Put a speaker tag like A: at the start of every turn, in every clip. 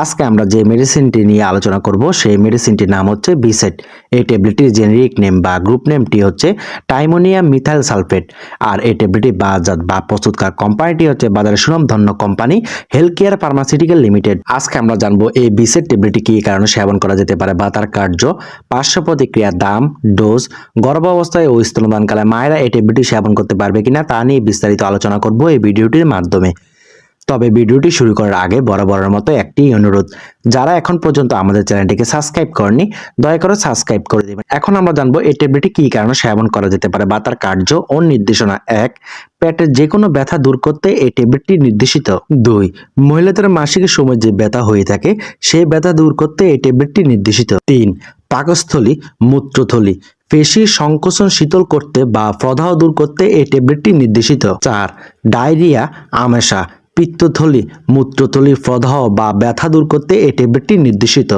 A: আজকে আমরা যে মেডিসিনটি নিয়ে আলোচনা করব, সেই মেডিসিনটির নাম হচ্ছে বিসেট এই ট্যাবলেটটির জেনেরিক নেম বা গ্রুপ নেমটি হচ্ছে টাইমোনিয়াম মিথাইল সালফেট আর এই ট্যাবলেটটি বাজার বা প্রস্তুতকার কোম্পানিটি হচ্ছে বাজারের সুনামধন্য company health care pharmaceutical limited আজকে আমরা জানব এই বিসেট ট্যাবলেটটি কী কারণে সেবন করা যেতে পারে বা তার কার্য, পার্শ্ব প্রতিক্রিয়া, দাম ডোজ গর্ভাবস্থায় ও স্তনদানকালে মায়েরা এই ট্যাবলেটটি সেবন করতে পারবে কিনা তা নিয়ে বিস্তারিত আলোচনা করব এই ভিডিওটির মাধ্যমে। তবে ভিডিওটি শুরু করার আগে বরাবরের মতো একটি অনুরোধ, যারা এখন পর্যন্ত আমাদের চ্যানেলটিকে সাবস্ক্রাইব করেনি দয়া করে সাবস্ক্রাইব করে দেবেন। এখন আমরা জানব এই ট্যাবলেটটি কী কারণে সেবন করা যেতে পারে বা তার কার্য ও নির্দেশনা এক, পেটের যে কোনো ব্যথা দূর করতে এই ট্যাবলেটটি নির্দেশিত দুই, মহিলাদের মাসিকের সময় যে ব্যথা হয়ে থাকে, সেই ব্যথা দূর করতে এই ট্যাবলেটটি নির্দেশিত তিন, পাকস্থলী, মূত্রথলি, পেশি সংকোচন শীতল করতে বা প্রদাহ দূর করতে এই ট্যাবলেটটি নির্দেশিত চার, ডায়রিয়া, আমেশা পিত্তথলি মূত্রথলি প্রদাহ বা ব্যথা দূর করতে এই ট্যাবলেটটি নির্দেশিত।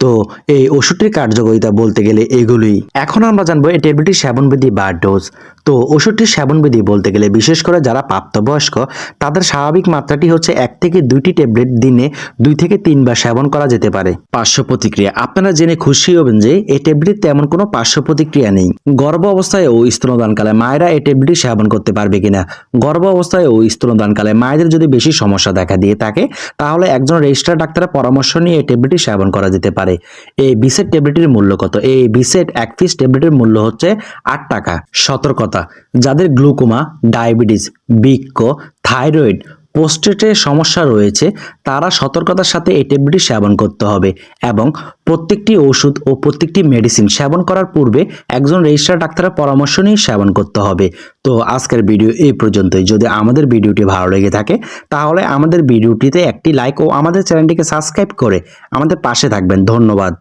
A: তো এই ওষুধটির কার্যকারিতা বলতে গেলে এগুলোই। এখন আমরা জানব এই ট্যাবলেটটির সেবনবিধি বা ডোজ। তো ওষুধটির সেবনবিধি বলতে গেলে, বিশেষ করে যারা প্রাপ্তবয়স্ক, তাদের স্বাভাবিক মাত্রাটি হচ্ছে এক থেকে দুইটি ট্যাবলেট দিনে দুই থেকে তিনবার সেবন করা যেতে পারে। পার্শ্ব প্রতিক্রিয়া আপনারা জেনে খুশি হবেন যে, এই ট্যাবলেট তেমন কোনো পার্শ্ব প্রতিক্রিয়া নেই। গর্ভ অবস্থায় ও স্তনদানকালে মায়েরা এই ট্যাবলেটটি সেবন করতে পারবে কিনা? গর্ভ অবস্থায় ও স্তনদানকালে মায়েদের যদি বেশি সমস্যা দেখা দিয়ে থাকে, তাহলে একজন রেজিস্টার ডাক্তারের পরামর্শ নিয়ে এই ট্যাবলেটটি সেবন করা যেতে পারে। এই বিসেট ট্যাবলেটের মূল্য কত? এই বিসেট এক পিস ট্যাবলেটের মূল্য হচ্ছে আট টাকা। সতর্কতা। যাদের গ্লুকোমা, ডায়াবেটিস, বৃক্ক, থাইরয়েড পোস্টেটের সমস্যা রয়েছে, তারা সতর্কতার সাথে এই ট্যাবলেটটি সেবন করতে হবে এবং প্রত্যেকটি ওষুধ ও প্রত্যেকটি মেডিসিন সেবন করার পূর্বে একজন রেজিস্টার ডাক্তারের পরামর্শ নিয়ে সেবন করতে হবে। তো আজকের ভিডিও এই পর্যন্তই। যদি আমাদের ভিডিওটি ভালো লেগে থাকে, তাহলে আমাদের ভিডিওটিতে একটি লাইক ও আমাদের চ্যানেলটিকে সাবস্ক্রাইব করে আমাদের পাশে থাকবেন। ধন্যবাদ।